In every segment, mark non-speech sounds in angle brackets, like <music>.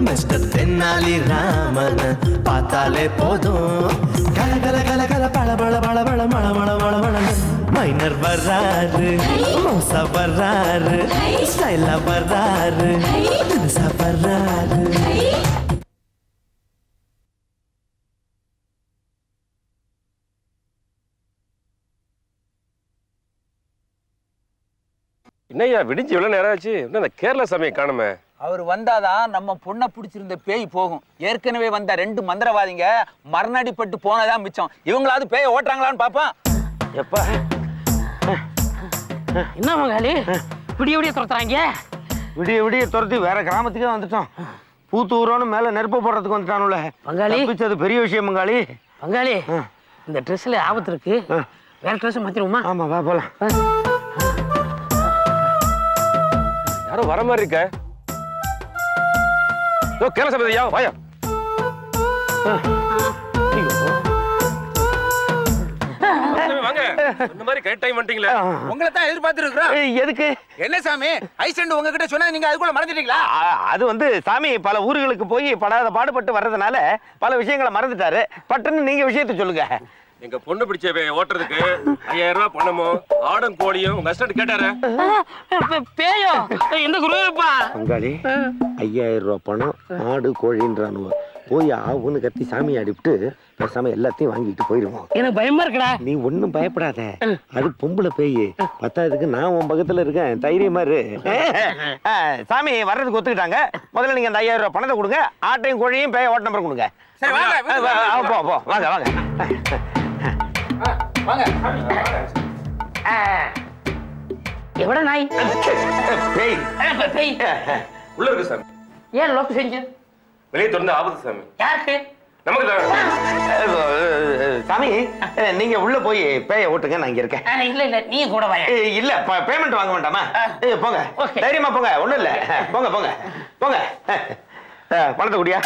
Mister Tenali Raman பார்த்தாலே போதும். கல கல கல கல பழ பழ பழ பழ மழ மழ மழ மழ மைனர் வர்றாரு மோசா வர்றாரு ஸ்டைலா வர்றாரு தினுசா வர்றாரு. என்னையா விடிஞ்சு இவ்வளவு நேரம் ஆச்சு. இன்னும் அந்த கேரளா சமயம் காணுமே? அவர் வந்தாதான் நம்ம பொண்ணை பிடிச்சிருந்த பேய் போகும். ஏற்கனவே வந்த ரெண்டு மந்திரவாதிங்க மரணடிப்பட்டு போனதான் மிச்சம். இவங்களாவது பேயை ஓட்டுறாங்களான்னு பாப்போம் எப்பா? என்ன மங்காளி விடிய விடிய துரத்துறாங்க. விடிய விடிய துரத்தி வேற கிராமத்துக்கே வந்துட்டோம். பூத்தூரோன்னு மேல நெருப்பு போடுறதுக்கு வந்துட்டானுல. பங்காளி. தப்பிச்சது பெரிய விஷயம் பங்காளி பங்காளி இந்த ட்ரெஸ்ல ஆபத்து இருக்கு. வேற ட்ரெஸ் மாத்திருவோமா ஆமா வா போலாம். யாரோ வர மாதிரி இருக்க. ஓ கேரளா சமயத்தையா வாயா. சாமி, வாங்க. இந்த மாதிரி கரெக்ட் டைம் வந்துட்டீங்களே. உங்களை தான் எதிர்பார்த்து இருக்கிறோம் எதுக்கு? என்ன சாமி? ஐசண்ட் உங்ககிட்ட சொன்னா நீங்க அதுக்குள்ள மறந்துட்டீங்களா? அது வந்து சாமி பல ஊர்களுக்கு போய் படாத பாடுபட்டு வர்றதுனால பல விஷயங்களை மறந்துட்டாரு. பட்டுன்னு நீங்க விஷயத்த சொல்லுங்க. எங்க பொண்ணு பிடிச்ச ஓட்டுறதுக்கு ஐயாயிரம் ரூபாய் பணமும் ஆடும் கோழியும் உங்க ஹஸ்பண்ட் கேட்டாரு? பேயோ? எந்த குருப்பா பங்காளி ஐயாயிரம் ரூபாய் பணம் ஆடு கோழின்றானுவ. போய் ஆவுன்னு கத்தி சாமி ஆடிவிட்டு பேசாம எல்லாத்தையும் வாங்கிட்டு போயிருவோம். எனக்கு பயமா இருக்குடா. நீ ஒண்ணும் பயப்படாத. அது பொம்பளை பேய். பத்தாவதுக்கு நான் உன் பக்கத்துல இருக்கேன். தைரியமா இரு சாமி வர்றதுக்கு ஒத்துக்கிட்டாங்க. முதல்ல நீங்க அந்த ஐயாயிரம் ரூபாய் பணத்தை கொடுங்க. ஆட்டையும் கோழியும் பேய ஓட்ட நம்பர் கொடுங்க. சரி வாங்க போ வாங்க வாங்க. வாங்க. எவ்வளோ நாய்? பேய். உள்ள இருக்கு சாமி. ஏன் லோக்கு செஞ்சு? வெளியே திறந்து ஆபத்து சாமி. யாருக்கு? நமக்கு சாமி நீங்க உள்ள போய் பேய ஓட்டுங்க நான் இங்க இருக்கேன். இல்ல இல்ல நீ கூட வாய. ஏய், இல்ல பேமெண்ட் வாங்க வேண்டாமா? ஏய், போங்க. தைரியமா போங்க ஒண்ணும் இல்ல. போங்க போங்க. போங்க. பணத்தை குடியா?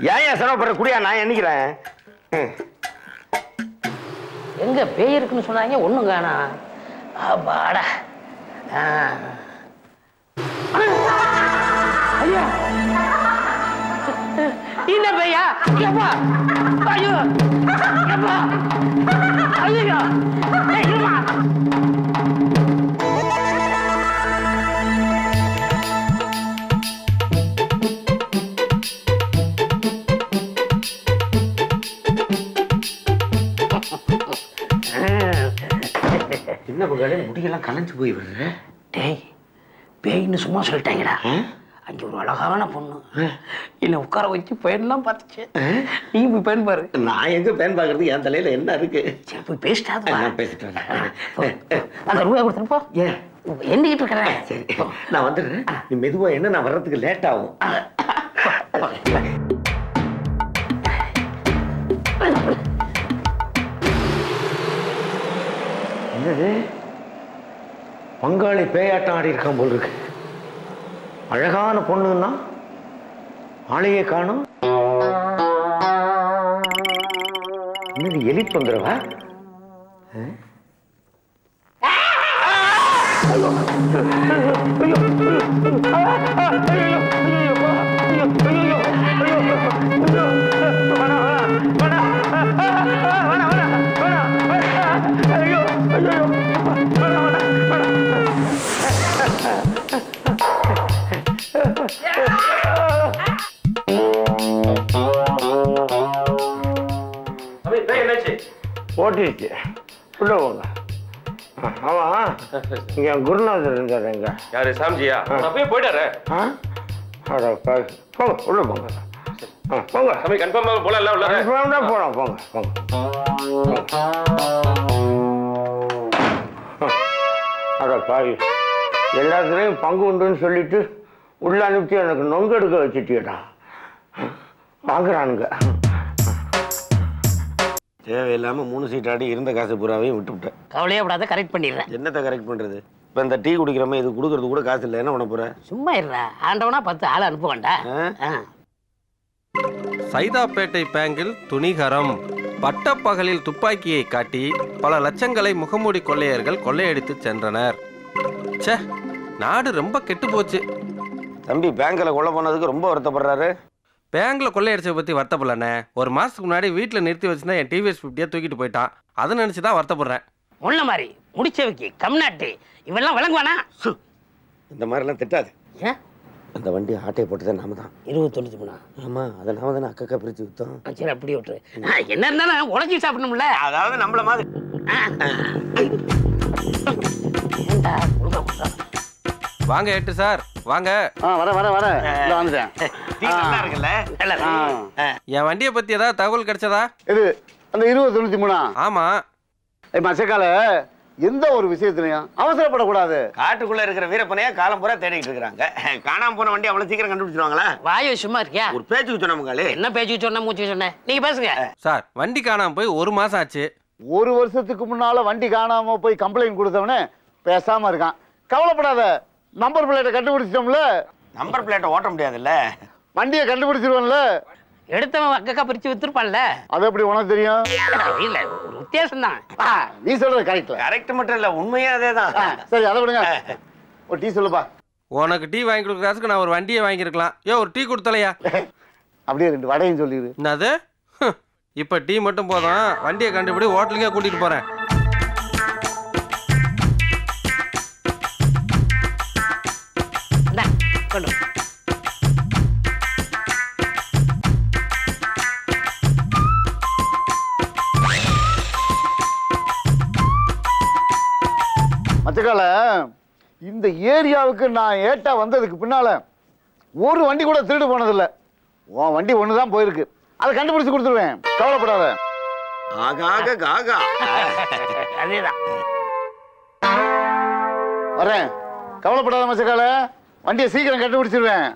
ஏன் ஏன் சிரமப்படுற குடியா? நான் எண்ணிக்கிறேன் எங்க பேய் இருக்குன்னு சொன்னாங்க ஒண்ணும் காணா. அப்பாடா. ஆ. ஐயா. இந்த பேயா? எப்பா? ஐயோ. எப்பா? ஐயோ. முடியெல்லாம் கலைஞ்சு போய் வருது டேய் பேய்னு சும்மா சொல்லிட்டாங்கடா. அங்க ஒரு அழகான பொண்ணு. என்னை உட்கார வச்சு பையன்லாம் பார்த்துச்சு. நீ போய் பையன் பாரு. நான் எங்க பேன் பாக்குறது என் தலையில என்ன இருக்கு? சரி போய் பேசிட்டாது நான் பேசிட்டு அந்த ரூபாய் கொடுத்துருப்போ ஏன்? எண்ணிக்கிட்டு இருக்கிறேன் சரி. நான் வந்துடுறேன். நீ மெதுவா என்ன? நான் வர்றதுக்கு லேட் ஆகும். என்னது? பங்காளி பேயாட்டம் ஆடி இருக்கான் போல் இருக்கு. அழகான பொண்ணுன்னா ஆளையே காணும். என்னது எலி ஓட்டிடுச்சு உள்ள போங்க. ஆமா இங்க குருநாதர் இருக்காரு எங்க யாரு சாமிஜியா? அப்பயே போயிட்டாரு. போங்க உள்ள போங்க. போங்க. சாமி கன்ஃபார்மா போலாம் உள்ள? கன்ஃபார்ம்டா போலாம் போங்க போங்க. அட எல்லாத்துலேயும் பங்கு உண்டுன்னு சொல்லிட்டு உள்ள அனுப்பிச்சு எனக்கு நொங்கு எடுக்க வச்சுட்டியடா. வாங்குறானுங்க. தேவையில்லாம மூணு சீட் ஆடி இருந்த காசு பூராவையும் விட்டுவிட்டேன். கவலையே விடாத கரெக்ட் பண்ணிடுறேன். என்னத்தை கரெக்ட் பண்றது? இப்ப இந்த டீ குடிக்கிறோமே இது கொடுக்கறது கூட காசு இல்லை என்ன பண்ண போற? சும்மா இருடா ஆண்டவனா பத்து ஆள் அனுப்ப வேண்டாம். சைதாப்பேட்டை பேங்கில் துணிகரம் பட்டப்பகலில் துப்பாக்கியை காட்டி பல லட்சங்களை முகமூடி கொள்ளையர்கள் கொள்ளையடித்து சென்றனர். ச்சே நாடு ரொம்ப கெட்டு போச்சு. தம்பி பேங்க்ல கொள்ள போனதுக்கு ரொம்ப வருத்தப்படுறாரு. பேங்க்ல கொள்ளையடிச்சதை பத்தி வருத்தப்படலண்ணே. ஒரு மாசத்துக்கு முன்னாடி வீட்டில் நிறுத்தி வச்சிருந்தா என் டிவிஎஸ் ஃபிஃப்டியை தூக்கிட்டு போயிட்டான். அதை நினைச்சு தான் வருத்தப்படுறேன். முள்ள மாதிரி முடிச்சவைக்கு கம்நாட்டு இவெல்லாம் விளங்குவானா? இந்த மாதிரிலாம் திட்டாது. ஏன் அந்த வண்டி ஆட்டையை போட்டதே நாம தான். இருபது தொண்ணூத்தி மூணா? ஆமா அதை நாம தானே அக்கா பிரிச்சு வித்தோம். ஆ, சரி அப்படி விட்டுரு. என்ன இருந்தாலும் உழைச்சி சாப்பிடணும்ல? அதாவது நம்மள மாதிரி. ஏண்டா கொடுக்க கொடுக்க வாங்க எட்டு சார். வாங்க. ஆ வர வர வர. இதோ வந்துட்டேன். <laughs> டீ நல்லா இருக்குல்ல? நல்லா ஆ. என் வண்டியை பத்தி ஏதாவது தகவல் கிடைச்சதா? இது அந்த இருபது தொண்ணூத்தி மூணா? ஆமா. ஏய் மசக்கால எந்த ஒரு விஷயத்துலயும் அவசரப்படக்கூடாது. காட்டுக்குள்ள இருக்கிற வீரப்பனையா காலம் பூரா தேடிட்டு இருக்காங்க <laughs> காணாம போன வண்டி அவ்வளவு சீக்கிரம் கண்டுபிடிச்சிருவாங்களா? வாயு சும்மா இருக்கியா? ஒரு பேச்சுக்கு சொன்னமுங்களே என்ன பேச்சு சொன்ன மூச்சு சொன்ன? நீங்க பேசுங்க. சார் வண்டி காணாம போய் ஒரு மாசம் ஆச்சு. ஒரு வருஷத்துக்கு முன்னால வண்டி காணாம போய் கம்ப்ளைண்ட் கொடுத்தவனே பேசாம இருக்கான். கவலைப்படாத. நம்பர் பிளேட்டை கண்டுபிடிச்சிட்டோம்ல? நம்பர் பிளேட்டை ஓட்ட முடியாதுல்ல. வண்டியை கண்டுபிடிச்சிருவோம்ல? எடுத்தவன் அக்கா பிரிச்சு வித்துருப்பான்ல. அது எப்படி உனக்கு தெரியும்? இல்ல ஒரு வித்தியாசம் தான். ஆ, நீ சொல்றது கரெக்ட்ல கரெக்ட் மட்டும் இல்ல உண்மையே அதேதான். சரி அதை விடுங்க. ஒரு டீ சொல்லுப்பா. உனக்கு டீ வாங்கி கொடுக்குறதுக்கு நான் ஒரு வண்டியை வாங்கியிருக்கலாம். யோ ஒரு டீ கொடுத்தலையா? அப்படியே ரெண்டு வடையும் சொல்லிடு. என்னது? இப்ப டீ மட்டும் போதும். வண்டியை கண்டுபிடி ஹோட்டலுக்கே கூட்டிட்டு போறேன். மச்சக்கால இந்த ஏரியாவுக்கு நான் ஏட்டா வந்ததுக்கு பின்னால ஒரு வண்டி கூட திருடு போனதில்ல. உன் வண்டி ஒன்று தான் போயிருக்கு. அதை கண்டுபிடிச்சு கொடுத்துருவேன். கவலைப்படாத. ஆகாக காகா <laughs> அதேதான். வரேன். கவலைப்படாத மச்சக்கால வண்டியை சீக்கிரம் கண்டுபிடிச்சிருவேன்.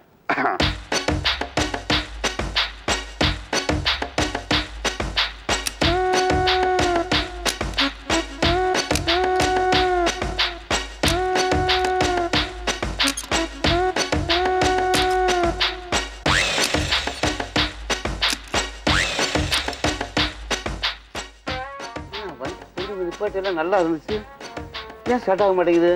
நல்லா இருந்துச்சு. ஏன் ஸ்டார்ட் ஆக மாட்டேங்குது?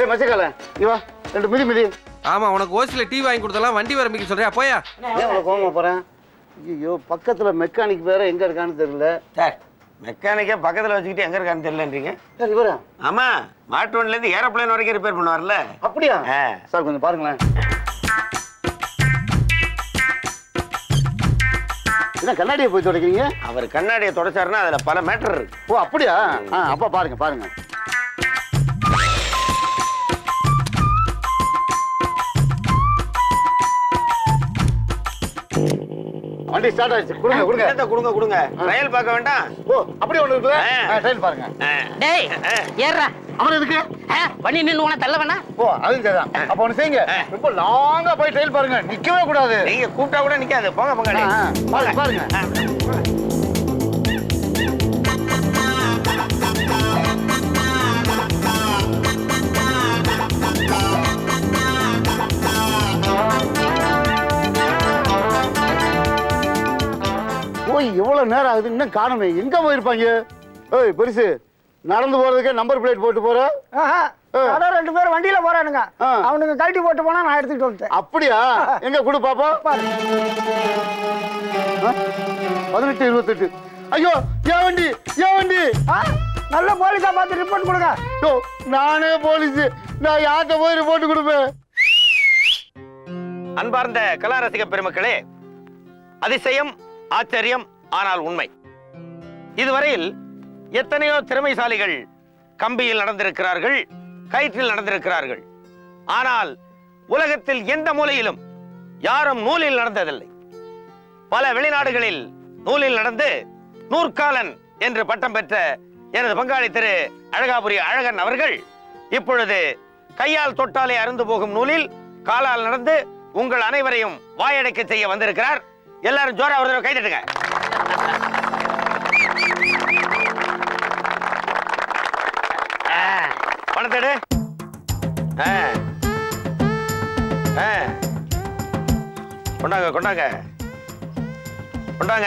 ஏய் மச்சக்கால இவா ரெண்டு மிதி மிதி. ஆமா உனக்கு ஓசில டீ வாங்கி கொடுத்தலாம் வண்டி வரம்பிக்க சொல்றியா? போயா. ஏன் அவ்வளோ கோவமா போறேன்? ஐயோ பக்கத்துல மெக்கானிக் வேற எங்க இருக்கான்னு தெரியல. சார் மெக்கானிக்கே பக்கத்துல வச்சுக்கிட்டு எங்க இருக்கான்னு தெரியலன்றீங்க. சார் இவரா? ஆமா மாட்டு வண்டில இருந்து ஏரோப்ளேன் வரைக்கும் ரிப்பேர் பண்ணுவார்ல. அப்படியா. சார் கொஞ்சம் பாருங்களேன். என்ன கண்ணாடியை போய் துடைக்கிறீங்க? அவர் கண்ணாடியை தொடச்சாருன்னா அதுல பல மேட்டர் இருக்கு. ஓ அப்படியா? ஆ அப்பா பாருங்க பாருங்க. வண்டி ஸ்டார்ட் ஆயிடுச்சு. கொடுங்க கொடுங்க. என்னத்த கொடுங்க கொடுங்க. ரயில் பார்க்க வேண்டாம். ஓ அப்படி ஒன்று இருக்குல்ல ஆ. ட்ரெயின் பாருங்க. ஆ. டேய் ஏறா அவன் எதுக்கு? பண்ணி நின்று உன தள்ள வேணா ஓ அது சரிதான். அப்ப ஒன்று செய்யுங்க. ரொம்ப லாங்கா போய் ட்ரெயின் பாருங்க. நிக்கவே கூடாது. நீங்க கூப்பிட்டா கூட நிக்காது. போங்க ஆ. பாருங்க பாருங்க. போய் எவ்வளவு நேரம் ஆகுது இன்னும் காணுமே. எங்க போயிருப்பாங்க? ஏய் பெருசு நடந்து போறதுக்கே நம்பர் பிளேட் போட்டு போற. யாரோ ரெண்டு பேரும் வண்டியில போறானுங்க. ஆ. அவனுங்க கழட்டி போட்டு போனா நான் எடுத்துட்டு வந்துட்டேன். அப்படியா? எங்க கொடு பாப்போம் ஆ? பதினெட்டு இருபத்தெட்டு. ஐயோ ஏன் வண்டி ஏன் வண்டி. ஆ? நல்ல போலீஸா பார்த்து ரிப்போர்ட் கொடுங்க. யோ, நானே போலீஸ். நான் யார்கிட்ட போய் ரிப்போர்ட் கொடுப்பேன்? அன்பார்ந்த கலா ரசிக பெருமக்களே அதிசயம் ஆச்சரியம் ஆனால் உண்மை. இதுவரையில் எத்தனையோ திறமைசாலிகள் கம்பியில் நடந்திருக்கிறார்கள் கயிற்றில் நடந்திருக்கிறார்கள். ஆனால் உலகத்தில் எந்த மூலையிலும் யாரும் நூலில் நடந்ததில்லை. பல வெளிநாடுகளில் நூலில் நடந்து நூற்காலன் என்று பட்டம் பெற்ற எனது பங்காளி திரு அழகாபுரி அழகன் அவர்கள் இப்பொழுது கையால் தொட்டாலே அருந்து போகும் நூலில் காலால் நடந்து உங்கள் அனைவரையும் வாயடைக்க செய்ய வந்திருக்கிறார். எல்லாரும் ஜோரா ஒரு தடவை கை தட்டுங்க. ஆ, பணத்தை எடு. ஆ. ஆ. கொண்டாங்க கொண்டாங்க. கொண்டாங்க.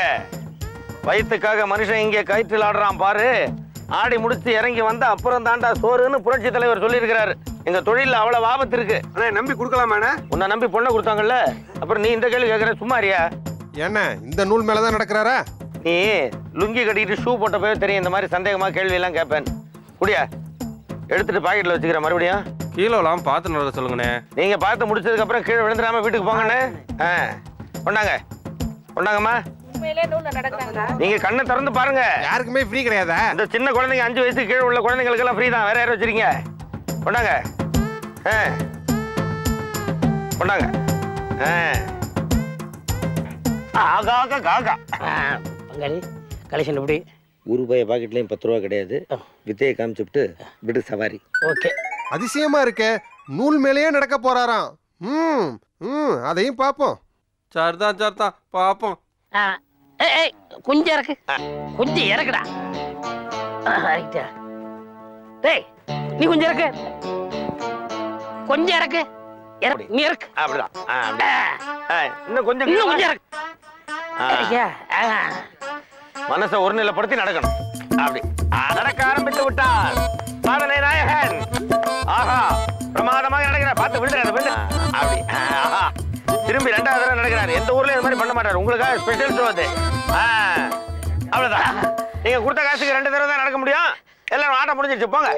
வயிற்றுக்காக மனுஷன் இங்கே கயிற்றில் ஆடுறான் பாரு. ஆடி முடிச்சு இறங்கி வந்தா அப்புறம் தாண்டா சோறுன்னு புரட்சி தலைவர் சொல்லியிருக்கிறாரு. எங்க தொழில அவ்வளவு ஆபத்து இருக்கு. நம்பி கொடுக்கலாமாண்ணே உன்னை நம்பி பொண்ணை கொடுத்தாங்கல்ல. அப்புறம் நீ இந்த கேள்வி கேட்குற சும்மா இருக்கியா? என்ன இந்த நூல் மேலதான் நடக்கிறாரா? நீ லுங்கி கட்டிக்கிட்டு ஷூ போட்ட போய் தெரியும் இந்த மாதிரி சந்தேகமா கேள்வி எல்லாம் கேட்பேன். குடியா எடுத்துட்டு பாக்கெட்ல வச்சுக்கிற மறுபடியும். கீழோலாம் பார்த்து நடக்க சொல்லுங்கண்ணே. நீங்க பார்த்து முடிச்சதுக்கு அப்புறம் கீழே விழுந்துடாம வீட்டுக்கு போங்கண்ணே. ஆ கொண்டாங்க. கொண்டாங்கம்மா. நீங்க கண்ணை திறந்து பாருங்க. யாருக்குமே ஃப்ரீ கிடையாதா? இந்த சின்ன குழந்தைங்க அஞ்சு வயசு கீழே உள்ள குழந்தைங்களுக்கு எல்லாம் ஃப்ரீ தான். வேற யாரும் வச்சிருக்கீங்க? கொண்டாங்க. ஆ கொண்டாங்க. ஆ. காகா பங்காளி கலெக்ஷன் எப்படி? ஒரு ரூபாய் பாக்கெட்லயும் பத்து ரூபா கிடையாது. வித்தையை காமிச்சுட்டு விடு சவாரி. ஓகே. அதிசயமா இருக்கே. நூல் மேலேயே நடக்க போறாராம். ம் ம் அதையும் பார்ப்போம் சரிதான் சரிதான் பார்ப்போம் ஆ ஏய் கொஞ்சம் இறக்கு. கொஞ்சம் இறக்குடா. ரைட்டா டேய் நீ கொஞ்சம் இறக்கு. கொஞ்சம் இறக்கு. இறக்கு நீ இறக்கு. அப்படிதான். இன்னும் கொஞ்சம் இன்னும் கொஞ்சம் இறக்கு. மனசை ஒருநிலைப்படுத்தி நடக்கணும். அப்படி. ஆ, நடக்க ஆரம்பித்து விட்டார். சாதனை நாயகன். ஆஹா பிரமாதமாக நடக்கிறார். பார்த்து விழுந்துறாரு விழுந்து. அப்படி. ஆஹா. திரும்பி ரெண்டாவது தடவை நடக்கிறாரு. எந்த ஊர்லயும் இந்த மாதிரி பண்ண மாட்டாரு. உங்களுக்காக ஸ்பெஷல் ஷோ அது. ஆ, அவ்வளவுதான். நீங்க கொடுத்த காசுக்கு ரெண்டு தடவை தான் நடக்க முடியும். எல்லாரும் ஆட்டம் முடிஞ்சிருச்சு போங்க.